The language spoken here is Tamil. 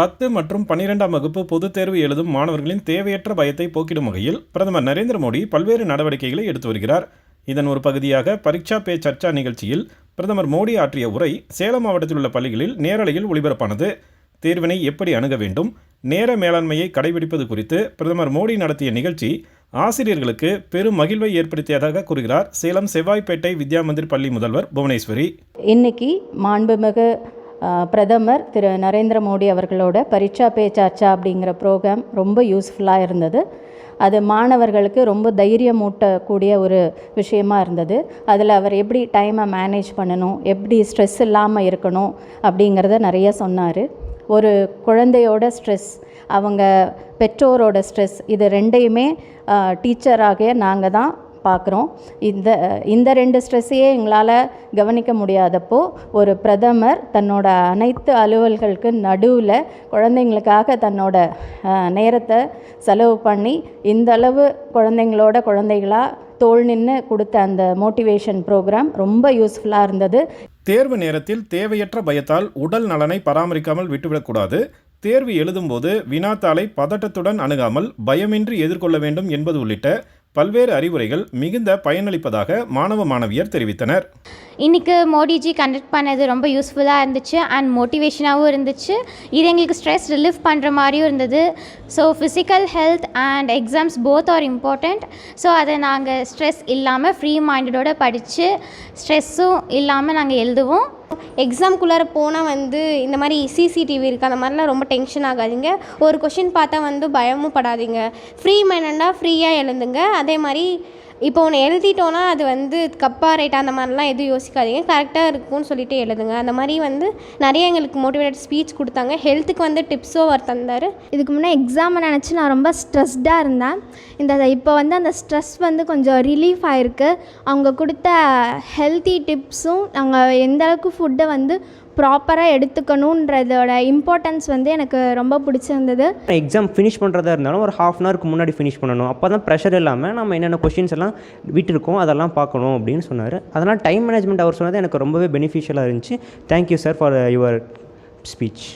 பத்து மற்றும் பன்னிரெண்டாம் வகுப்பு பொதுத் தேர்வு எழுதும் மாணவர்களின் தேவையற்ற பயத்தை போக்கிடும் வகையில் பிரதமர் நரேந்திர மோடி பல்வேறு நடவடிக்கைகளை எடுத்து வருகிறார். இதன் ஒரு பகுதியாக பரீட்சா பே சர்ச்சா நிகழ்ச்சியில் பிரதமர் மோடி ஆற்றிய உரை சேலம் மாவட்டத்தில் உள்ள பள்ளிகளில் நேரலையில் ஒளிபரப்பானது. தேர்வினை எப்படி அணுக வேண்டும்? நேர மேலாண்மையை கடைபிடிப்பது குறித்து பிரதமர் மோடி நடத்திய நிகழ்ச்சி ஆசிரியர்களுக்கு பெரும் மகிழ்வை ஏற்படுத்தியதாக கூறுகிறார். சேலம் செவ்வாய்ப்பேட்டை வித்யா மந்திர் பள்ளி முதல்வர் புவனேஸ்வரி. இன்னைக்கு மாண்புமிகு பிரதமர் திரு நரேந்திர மோடி அவர்களோட பரீட்சா பே சர்ச்சா அப்படிங்கிற ப்ரோக்ராம் ரொம்ப யூஸ்ஃபுல்லாக இருந்தது. அது மாணவர்களுக்கு ரொம்ப தைரியமூட்டக்கூடிய ஒரு விஷயமா இருந்தது. அதில் அவர் எப்படி டைமை மேனேஜ் பண்ணணும் எப்படி ஸ்ட்ரெஸ் இல்லாமல் இருக்கணும் அப்படிங்கிறத நிறைய சொன்னார். ஒரு குழந்தையோட ஸ்ட்ரெஸ் அவங்க பெற்றோரோட ஸ்ட்ரெஸ் இது ரெண்டையுமே டீச்சராகிய நாங்கள் தான் பார்க்குறோம். இந்த இந்த ரெண்டு ஸ்ட்ரெஸ்ஸையே எங்களால் கவனிக்க முடியாதப்போ ஒரு பிரதமர் தன்னோட அனைத்து அலுவல்களுக்கு நடுவில் குழந்தைங்களுக்காக தன்னோட நேரத்தை செலவு பண்ணி இந்த அளவு குழந்தைங்களோட குழந்தைகளாக தோள் நின்று கொடுத்த அந்த மோட்டிவேஷன் ப்ரோக்ராம் ரொம்ப யூஸ்ஃபுல்லாக இருந்தது. தேர்வு நேரத்தில் தேவையற்ற பயத்தால் உடல் நலனை பராமரிக்காமல் விட்டுவிடக்கூடாது தேர்வு எழுதும்போது வினாத்தாளை பதட்டத்துடன் அணுகாமல் பயமின்றி எதிர்கொள்ள வேண்டும் என்பது உள்ளிட்ட பல்வேறு அறிவுரைகள் மிகுந்த பயனளிப்பதாக மாணவ மாணவியர் தெரிவித்தனர். இன்றைக்கி மோடிஜி கண்டக்ட் பண்ணது ரொம்ப யூஸ்ஃபுல்லாக இருந்துச்சு அண்ட் மோட்டிவேஷனாகவும் இருந்துச்சு. இது எங்களுக்கு ஸ்ட்ரெஸ் ரிலீஃப் பண்ணுற மாதிரியும் இருந்தது. So physical health and exams both are important so அதை நாங்கள் ஸ்ட்ரெஸ் இல்லாமல் ஃப்ரீ மைண்டடோட படித்து ஸ்ட்ரெஸ்ஸும் இல்லாமல் நாங்கள் எழுதுவோம். எக்ஸாம்குள்ளார போனால் வந்து இந்த மாதிரி சிசிடிவி இருக்குது அந்த மாதிரிலாம் ரொம்ப டென்ஷன் ஆகாதீங்க. ஒரு கொஷின் பார்த்தா வந்து பயமும் படாதீங்க. ஃப்ரீ மைண்டடாக ஃப்ரீயாக எழுதுங்க அதே மாதிரி இப்போ ஒன்று எழுதிட்டோன்னா அது வந்து தப்பா ரைட்டா அந்த மாதிரிலாம் எதுவும் யோசிக்காதீங்க. கரெக்டாக இருக்கும்னு சொல்லிட்டு எழுதுங்க. அந்த மாதிரி வந்து நிறைய எங்களுக்கு மோட்டிவேட் ஸ்பீச் கொடுத்தாங்க. ஹெல்த்துக்கு வந்து டிப்ஸும் அவர் தந்தார். இதுக்கு முன்னே எக்ஸாமை நினச்சி நான் ரொம்ப ஸ்ட்ரெஸ்டாக இருந்தேன். இந்த இப்போ வந்து அந்த ஸ்ட்ரெஸ் வந்து கொஞ்சம் ரிலீஃப் ஆகிருக்கு அவங்க கொடுத்த ஹெல்த்தி டிப்ஸும் நாங்கள் எந்த அளவுக்கு ஃபுட்டை வந்து ப்ராப்பராக எடுத்துக்கணுன்றதோட இம்பார்ட்டன்ஸ் வந்து எனக்கு ரொம்ப பிடிச்சிருந்தது. எக்ஸாம் ஃபினிஷ் பண்ணுறதா இருந்தாலும் ஒரு ஹாஃப் அன் ஹவருக்கு முன்னாடி ஃபினிஷ் பண்ணணும். அப்போ தான் ப்ரெஷர் இல்லாமல் நம்ம என்னென்ன கொஷின்ஸ் எல்லாம் விட்டுருக்கோம் அதெல்லாம் பார்க்கணும் அப்படின்னு சொன்னார். அதனால் டைம் மேனேஜ்மெண்ட் அவர் சொன்னது எனக்கு ரொம்பவே பெனிஃபிஷியலாக இருந்துச்சு. Thank you sir for your speech